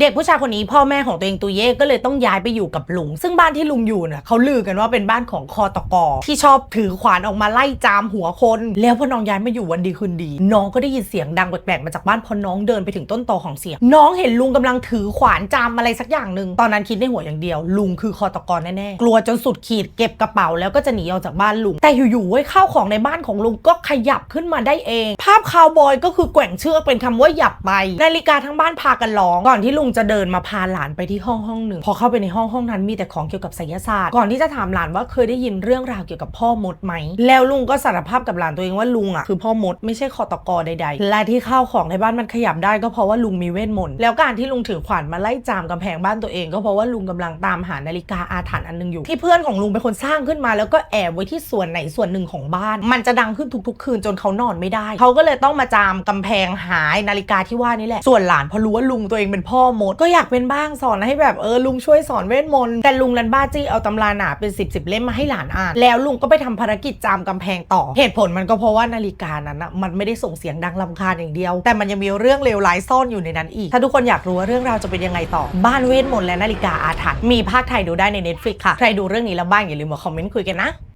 เด็กผู้ชายคนนี้พ่อแม่ของตัวเองตุเย่ก็เลยต้องย้ายไปอยู่กับลุง ซึ่งบ้านที่ลุงอยู่เนี่ยเขาลือกันว่าเป็นบ้านของคอตกอที่ชอบถือขวานออกมาไล่จามหัวคน แล้วพอน้องย้ายมาอยู่วันดีคืนดี น้องก็ได้ยินเสียงดังแปลกๆมาจากบ้านพอน้องเดินไปถึงต้นตอของเสียง น้องเห็นลุงกำลังถือขวานจามอะไรสักอย่างหนึ่งตอนนั้นคิดในหัวอย่างเดียว ลุงคือคอตกอแน่ๆกลัวจนสุดขีดเก็บกระเป๋าแล้วก็จะหนีออกจากบ้านลุงแต่อยู่ๆเว้ยข้าวของในบ้านของลุงก็ขยับขึ้นมาได้เอง ภาพคาวบอยก็คือแกว่งเชือกเป็นคำว่าหยับไปนาฬิกาทั้งบ้านพากันร้องก่อนที่ลุงงจะเดินมาพาหลานไปที่ห้องห้องหนึ่ง พอเข้าไปในห้องห้องนั้นมีแต่ของเกี่ยวกับไสยศาสตร์ ก่อนที่จะถามหลานว่าเคยได้ยินเรื่องราวเกี่ยวกับพ่อมดไหม แล้วลุงก็สารภาพกับหลานตัวเองว่าลุงอะคือพ่อมดไม่ใช่คอตกอใดๆ และที่ข้าวของในบ้านมันขยับได้ก็เพราะว่าลุงมีเวทมนต์แล้วการที่ลุงถือขวานมาไล่จามกำแพงบ้านตัวเอง ก็เพราะว่าลุงกำลังตามหานาฬิกาอาถรรพ์อันหนึงอยู่ ที่เพื่อนของลุงเป็นคนสร้างขึ้นมา แล้วก็แอบไว้ที่ส่วนไหนส่วนหนึ่งของบ้าน มันจะดังขึ้นทุกๆ คืนจนเขานอนไม่ได้ เขาก็เลยต้องมาจามกำแพงหายนาฬิกาที่ว่านี่แหละส่วนหลานพอรู้ว่าลุงตัวเองเป็นพ่อมด ก็อยากเป็นบ้างสอนให้แบบเออลุงช่วยสอนเวทมนต์แต่ลุงนันบ้าจี้เอาตำราหนาเป็น 10บสเล่มมาให้หลานอ่าน แล้วลุงก็ไปทำภารกิจจามกำแพงต่อ เหตุผลมันก็เพราะว่านาฬิกานั้นนะมันไม่ได้ส่งเสียงดังลำคาญอย่างเดียว แต่มันยังมีเรื่องเลวร้ายซ่อนอยู่ในนั้นอีก ถ้าทุกคนอยากรู้ว่าเรื่องราวจะเป็นยังไงต่อ บ้านเวทมนต์และนาฬิกาอาถรรพ์มีภาคไทยดูได้ใน Netflix ค่ะ ใครดูเรื่องนี้แล้วบ้างอย่าลืมมาคอมเมนต์คุยกันนะ